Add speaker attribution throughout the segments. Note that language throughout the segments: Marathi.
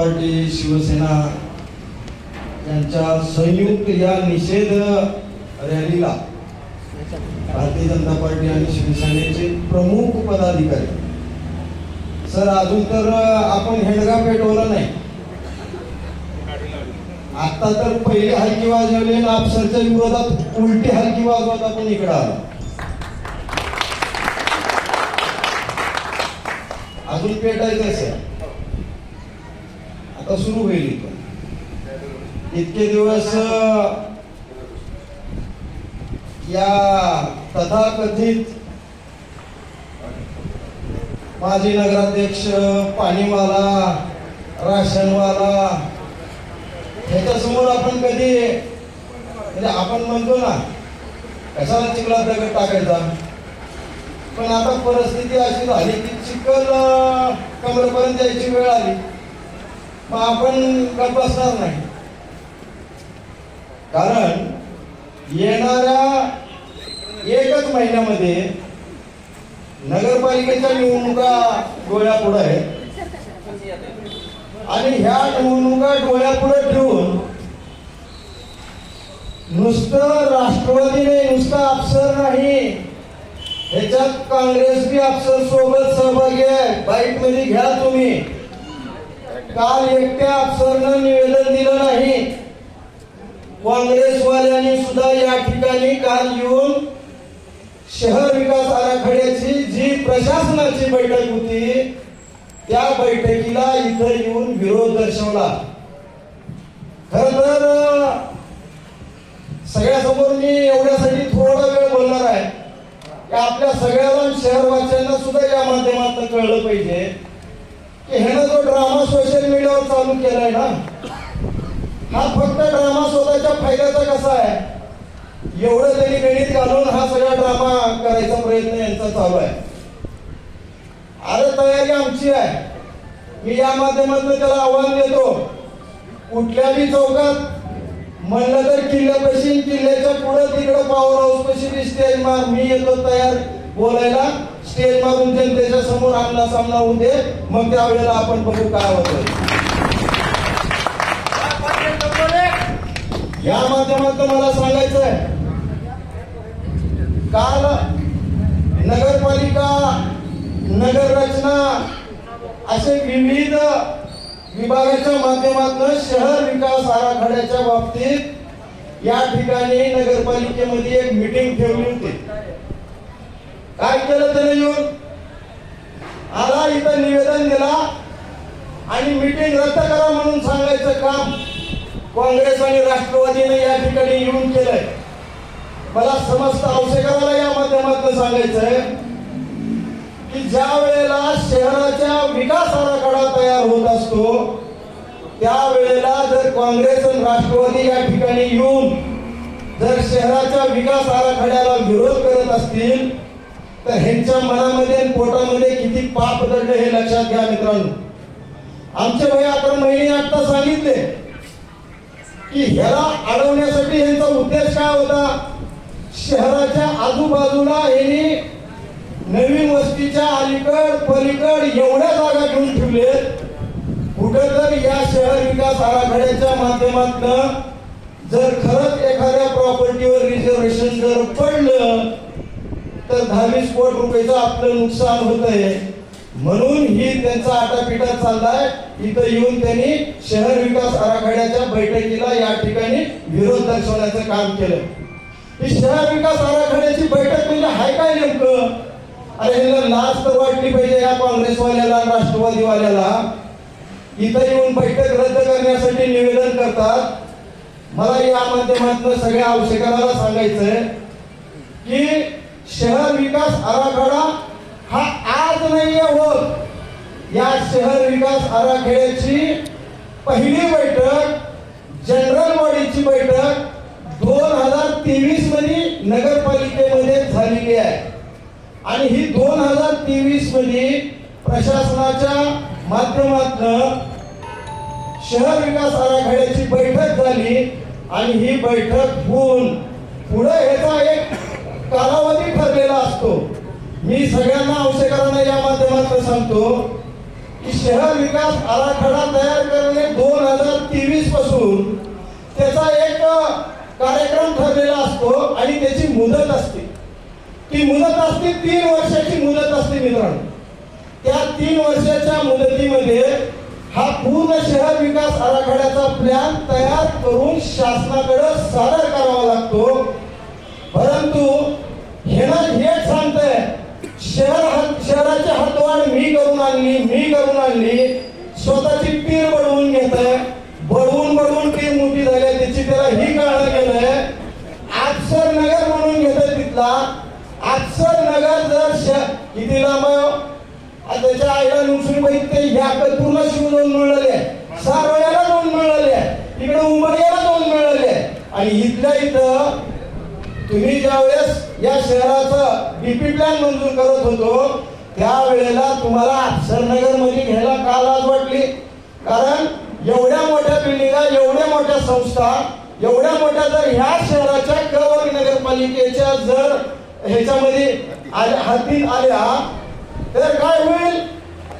Speaker 1: पार्टी शिवसेना यांच्या संयुक्त या निषेध रॅलीला भारतीय जनता पार्टी आणि शिवसेनेचे प्रमुख पदाधिकारी. सर अजून तर आपण हेडगा पेटवलं नाही. आता तर पहिले हलकी वाजवले आणि विरोधात उलटी हलकी वाजवत आपण इकडे आलो. अजून पेटायचं असेल सुरू होईल इथं. इतके दिवस या तथाकथित माजी नगराध्यक्ष पाणीवाला राशनवाला ह्याच्या समोर आपण कधी म्हणजे आपण म्हणतो ना कशाला चिखला दगड टाकायचा? पण आता परिस्थिती अशी झाली की चिखल अं, कमरेपर्यंत यायची वेळ आली. मग आपण तपासणार नाही. कारण येणाऱ्या एकच महिन्यामध्ये नगरपालिकेच्या निवडणुका डोळ्यापुढे आहेत. आणि ह्या निवडणुका डोळ्यापुढे ठेवून नुसतं राष्ट्रवादी नाही नुसतं अफसर नाही. ह्याच्यात काँग्रेस बी अफसर सोबत सहभागी आहे. बाईकमध्ये घ्या तुम्ही. काल एकट्या अफसरनं निवेदन दिलं नाही. काँग्रेसवाल्यांनी सुद्धा या ठिकाणी काल येऊन शहर विकास आराखड्याची जी प्रशासनाची बैठक होती त्या बैठकीला इथं येऊन विरोध दर्शवला. खर तर सगळ्यासमोर मी एवढ्यासाठी थोडा वेळ बोलणार आहे. की आपल्या सगळ्याला शहरवासियांना सुद्धा या माध्यमातून कळलं पाहिजे. ह्यानं जो ड्रामा सोशल मीडियावर चालू केलाय ना हा फक्त ड्रामा स्वतःच्या फायद्याचा कसा आहे? एवढं त्यांनी गणित घालून हा सगळा ड्रामा करायचा प्रयत्न यांचा चालू आहे. अरे तयारी आमची आहे. मी या माध्यमातून त्याला आव्हान देतो कुठल्याही चौकात म्हणलं तर किल्ल्यापाशी किल्ल्याच्या पुढे तिकडं पॉवर हाऊस पशी दिसते मी येतो तयार बोलायला. स्टेज मारून जनतेच्या समोर आमना सामना होऊ दे मग त्यावेळेला आपण बघू काय होत या माध्यमातून मला सांगायचंय काल नगरपालिका नगर रचना असे विविध विभागाच्या माध्यमातून शहर विकास आराखड्याच्या बाबतीत या ठिकाणी नगरपालिकेमध्ये एक मीटिंग ठेवली होती. काय केलं त्याने येऊन? आला इथं निवेदन दिला आणि मीटिंग रद्द करा म्हणून सांगायचं काम काँग्रेस आणि राष्ट्रवादीने या ठिकाणी येऊन केलंय. मला समस्त औषधाला या माध्यमातून सांगायचंय की ज्या वेळेला शहराच्या विकास आराखडा तयार होत असतो त्यावेळेला जर काँग्रेस आणि राष्ट्रवादी या ठिकाणी येऊन जर शहराच्या विकास आराखड्याला विरोध करत असतील तर ह्यांच्या मनामध्ये आणि पोटामध्ये किती पाप दंड हे लक्षात घ्या मित्रांनो. आमचे भाई अकरा महिने आता सांगितले की ह्याला अडवण्यासाठी यांचा उद्देश काय होता? शहराच्या आजूबाजूला यांनी नवीन वस्तीच्या अलीकड पलीकड एवढ्या जागा घेऊन ठेवले कुठं तर या शहर विकास आराखड्याच्या माध्यमातून जर खरंच एखाद्या प्रॉपर्टीवर रिझर्वेशन जर पडलं तर दहावीस कोटी रुपयाचं आपलं नुकसान होत आहे म्हणून ही त्यांचा आटापिटा चाललाय. इथं येऊन त्यांनी शहर विकास आराखड्याच्या बैठकीला या ठिकाणी विरोध दर्शवण्याचं काम केलं. ही शहर विकास आराखड्याची बैठक म्हणजे हाय काय नेमकं? अरे ह्याला लाच तर वाटली पाहिजे या काँग्रेसवाल्याला राष्ट्रवादीवाल्याला. इथं येऊन बैठक रद्द करण्यासाठी निवेदन करतात. मला या माध्यमातून सगळ्या आवश्यकाला सांगायचंय की शहर विकास आराखडा हा आज नाहीये होत. या शहर विकास आराखड्याची पहिली बैठक जनरल बॉडीची बैठक दोन हजार तेवीसमध्ये नगरपालिकेमध्ये झालेली आहे. आणि ही दोन हजार तेवीसमध्ये प्रशासनाच्या माध्यमातून शहर विकास आराखड्याची बैठक झाली आणि ही बैठक होऊन पुढे ह्याचा एक कालावधी ठरलेला असतो. मी सगळ्यांना औषधांना या माध्यमातून सांगतो की शहर विकास आराखडा तयार करणे दोन हजार तेवीसपासून त्याचा एक कार्यक्रम ठरलेला असतो आणि त्याची मुदत असते. ती मुदत असते तीन वर्षाची मुदत असते मित्रांनो. त्या तीन वर्षाच्या मुदतीमध्ये हा पूर्ण शहर विकास आराखड्याचा प्लॅन तयार करून शासनाकडे सादर करावा लागतो. परंतु शहर हात- शहराची हातवाड मी करून आणली मी करून आणली. स्वतःची पीर बडवून घेत बडवून बडवून पीर मोठी झाली त्याची त्याला ही कळलं गेलंय आजसर नगर म्हणून घेत तिथला. आजसर नगर जर श- किती लांब त्याच्या आईला नुसरी बघित ह्या पूर्ण शिव दोन मिळाले. सारवड्याला दोन मिळाले. इकडे उमरग्याला दोन मिळाले. आणि इथल्या इथं तुम्ही ज्यावेळेस या शहराचं डीपी प्लॅन मंजूर करत होतो त्यावेळेला तुम्हाला अक्षरनगरमध्ये घ्यायला का लाज वाटली? कारण एवढ्या मोठ्या बिल्डिंगा एवढ्या मोठ्या संस्था एवढ्या मोठ्या जर ह्या शहराच्या कवर नगरपालिकेच्या जर ह्याच्यामध्ये आल्या- हाती आल्या तर काय होईल?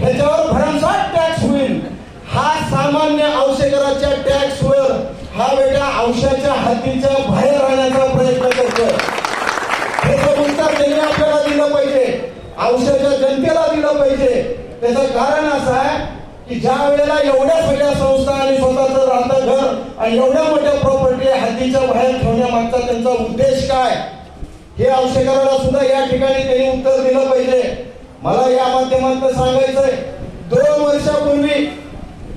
Speaker 1: ह्याच्यावर भरमसाठ टॅक्स होईल. हा सामान्य औषधराच्या टॅक्सवर हा बेटा औषधाच्या हातीच्या बाहेर राहण्याचा प्रयत्न करतोय उत्तर त्यांनी आपल्याला दिलं पाहिजे. औषध जनतेला दिलं पाहिजे. त्याचं कारण असं आहे की ज्या वेळेला एवढ्या सगळ्या संस्था आणि स्वतःचं राहतं घर आणि एवढ्या मोठ्या प्रॉपर्टी हातीच्या बाहेर ठेवण्यामागचा त्यांचा उद्देश काय? हे औषधाला सुद्धा या ठिकाणी त्यांनी उत्तर दिलं पाहिजे. मला या माध्यमातून सांगायचंय दोन वर्षापूर्वी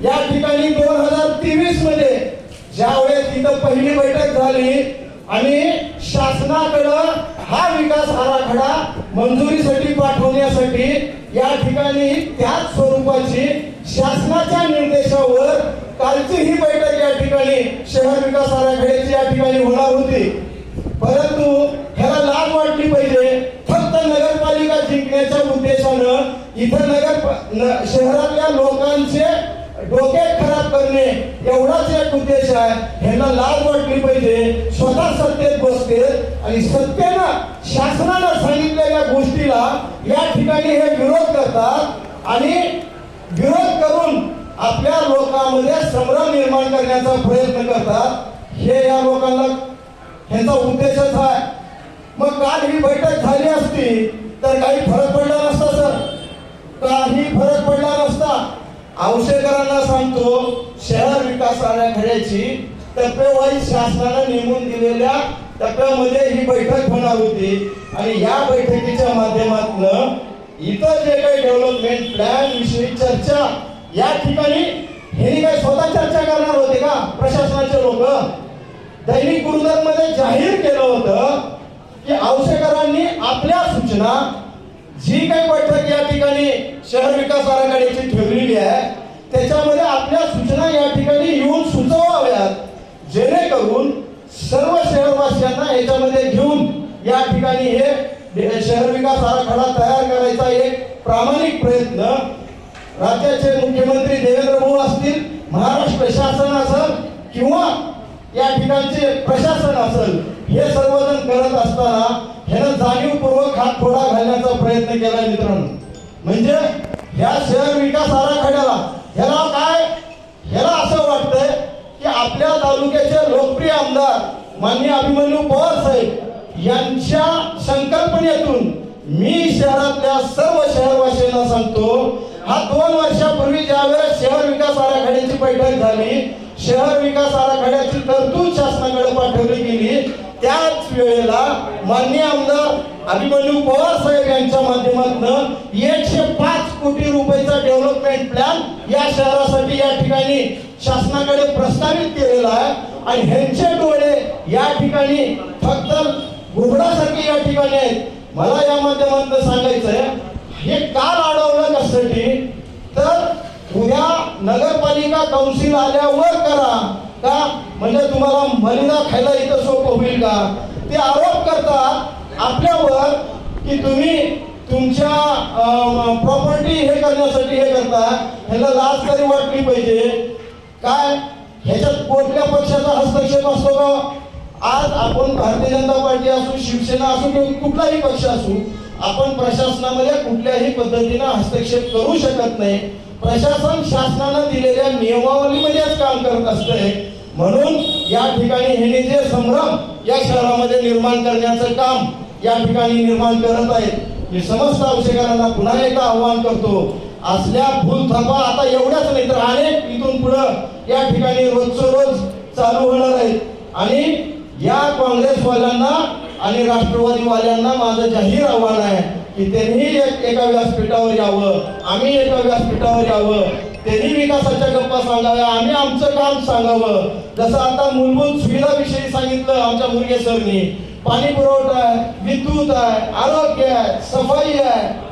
Speaker 1: या ठिकाणी दोन हजार तेवीसमध्ये ज्यावेळेस तिथं पहिली बैठक झाली आणि शासनाकडं हा विकास आराखडा मंजुरीसाठी पाठवण्यासाठी या ठिकाणी त्याच स्वरूपाची शासनाच्या निर्देशावर कालची ही बैठक या ठिकाणी शहर विकास आराखड्याची या ठिकाणी होणार होती. परंतु ह्याला लाभ वाटली पाहिजे. फक्त नगरपालिका जिंकण्याच्या उद्देशानं इथं नगर न- शहरातल्या लोकांचे डोके खराब करणे एवढाच एक उद्देश आहे. ह्यांना लाज वाटली पाहिजे. स्वतः सत्तेत बसते आणि सत्तेनं शासनानं सांगितलेल्या गोष्टीला या ठिकाणी हे विरोध करतात आणि विरोध करून आपल्या लोकांमध्ये संभ्रम निर्माण करण्याचा प्रयत्न करतात. हे या लोकांना ह्याचा उद्देशच आहे. मग काल ही बैठक झाली असती तर काही फरक पडला नसता सर काही फरक पडला नसता औषधकरांना सांगतो शहर विकास आराखड्याची टप्पेवाईज शासनानं नेमून दिलेल्या टप्प्यामध्ये ही बैठक होणार होती. आणि या बैठकीच्या माध्यमातून इतर जे काही डेव्हलपमेंट प्लॅन विषयी चर्चा या ठिकाणी हे काय स्वतः चर्चा करणार होते का? प्रशासनाचे लोक? दैनिक गुरुदरमध्ये जाहीर केलं होतं की औषधकरांनी आपल्या सूचना जी काही बैठक या ठिकाणी शहर विकास आराखड्याची ठेवलेली आहे त्याच्यामध्ये आपल्या सूचना या ठिकाणी येऊन सुचवाव्यात जेणेकरून सर्व शहरवासियांना याच्यामध्ये घेऊन या ठिकाणी हे शहर विकास आराखडा तयार करायचा एक प्रामाणिक प्रयत्न राज्याचे मुख्यमंत्री देवेंद्र भाऊ असतील महाराष्ट्र शासन असेल किंवा या ठिकाणचे प्रशासन असेल हे सर्वजण करत असताना ह्यानं जाणीवपूर्वक हात थोडा घालण्याचा प्रयत्न केला मित्रांनो. म्हणजे ह्या शहर विकास आराखड्याला ह्याला काय? ह्याला असं वाटतंय की आपल्या तालुक्याचे लोकप्रिय आमदार माननीय अभिमन्यू पवार साहेब यांच्या संकल्पनेतून मी शहरातल्या सर्व शहरवासियांना सांगतो हा दोन वर्षापूर्वी ज्यावेळेस शहर विकास आराखड्याची बैठक झाली शहर विकास आराखड्याची तरतूद शासनाकडे पाठवली गेली त्याच वेळेला माननीय आमदार अभिमन्यू पवार साहेब यांच्या माध्यमातून एकशे पाच कोटी रुपयाचा डेव्हलपमेंट प्लॅन या शहरासाठी या ठिकाणी शासनाकडे प्रस्तावित केलेला आहे. आणि ह्यांचे डोळे या ठिकाणी फक्त घुबडासारखे या ठिकाणी आहेत. मला या माध्यमातून सांगायचंय हे का अडवलं कशासाठी तर उद्या नगरपालिका कौन्सिल आल्यावर करा. का? म्हणजे तुम्हाला मलिदा खायला इथं सोपं होईल का? ते आरोप करतात आपल्यावर की तुम्ही तुमच्या प्रॉपर्टी हे करण्यासाठी हे करता. ह्याला लाज तरी वाटली पाहिजे. काय? ह्याच्यात कोणत्या पक्षाचा हस्तक्षेप आज आपण भारतीय जनता पार्टी असू शिवसेना असू किंवा कुठलाही पक्ष असू आपण प्रशासनामध्ये कुठल्याही पद्धतीनं हस्तक्षेप करू शकत नाही. प्रशासन शासनानं दिलेल्या नियमावलीमध्येच काम करत असतंय. म्हणून या ठिकाणी हे जे संभ्रम या शहरामध्ये निर्माण करण्याचं काम या ठिकाणी निर्माण करत आहेत. मी समस्त औषधकारांना पुन्हा एकदा आव्हान करतो. असल्या भूलथापा आता एवढ्याच नाही तर अनेक इथून पुढं या ठिकाणी रोजचं रोज चालू होणार आहेत आणि या काँग्रेसवाल्यांना आणि राष्ट्रवादीवाल्यांना माझं जाहीर आव्हान आहे की त्यांनी एक एका व्यासपीठावर यावं. आम्ही एका व्यासपीठावर यावं. त्यांनी विकासाच्या गप्पा सांगाव्या. आम्ही आमचं काम सांगावं. जसं आता मूलभूत सुविधाविषयी सांगितलं आमच्या मुलगे सरनी. पाणी पुरवठा आहे विद्युत आहे आरोग्य आहे सफाई आहे.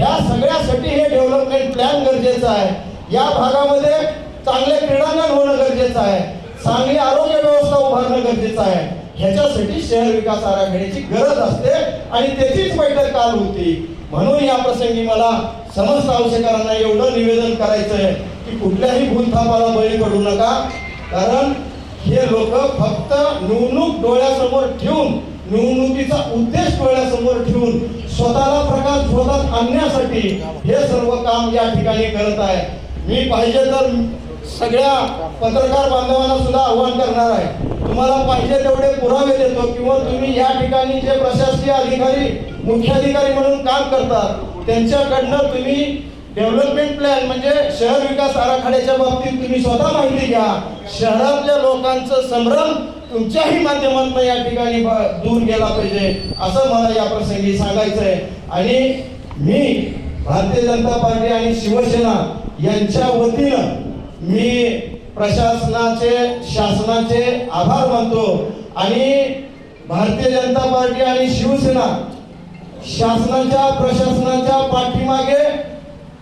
Speaker 1: या सगळ्यासाठी हे डेव्हलपमेंट प्लॅन गरजेचं आहे. या भागामध्ये चांगले क्रीडांगण होणं गरजेचं आहे. चांगली आरोग्य व्यवस्था उभारणं गरजेचं आहे. ह्याच्यासाठी शहर विकास आराखड्याची गरज असते आणि त्याचीच बैठक काल होती. म्हणून या प्रसंगी मला समस्त आवश्यकांना एवढं निवेदन करायचं आहे की कुठल्याही भूलथापाला बळी पडू नका. कारण हे लोक फक्त निवडणूक डोळ्यासमोर ठेवून निवडणुकीचा उद्देश डोळ्यासमोर ठेवून स्वतःला प्रकाश शोधात आणण्यासाठी हे सर्व काम या ठिकाणी करत आहे मी पाहिजे तर सगळ्या पत्रकार बांधवांना सुद्धा आव्हान करणार आहे. तुम्हाला पाहिजे तेवढे पुरावे देतो किंवा तुम्ही या ठिकाणी जे प्रशासकीय अधिकारी मुख्याधिकारी म्हणून काम करतात त्यांच्याकडनं तुम्ही डेव्हलपमेंट प्लॅन म्हणजे शहर विकास आराखड्याच्या बाबतीत तुम्ही स्वतः माहिती घ्या. शहरातल्या लोकांचं संभ्रम तुमच्याही माध्यमातून या ठिकाणी दूर गेला पाहिजे असं मला या प्रसंगी सांगायचं आहे आणि मी भारतीय जनता पार्टी आणि शिवसेना यांच्या वतीनं मी प्रशासनाचे शासनाचे आभार मानतो आणि भारतीय जनता पार्टी आणि शिवसेना शासनाच्या प्रशासनाच्या पाठीमागे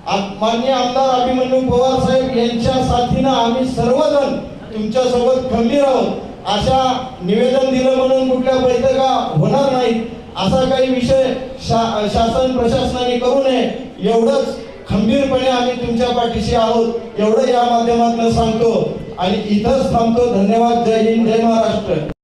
Speaker 1: आ- माननीय आमदार अभिमन्यू पवार साहेब यांच्या साथीनं आम्ही सर्वजण तुमच्यासोबत खंबीर आहोत. अशा निवेदन दिलं म्हणून कुठल्या बैठका होणार नाही असा काही विषय शा शासन प्रशासनाने करू नये एवढंच. खंबीरपणे आम्ही तुमच्या पाठीशी आहोत एवढं या माध्यमातून सांगतो. आणि इथंच थांबतो. धन्यवाद. जय हिंद. जय महाराष्ट्र.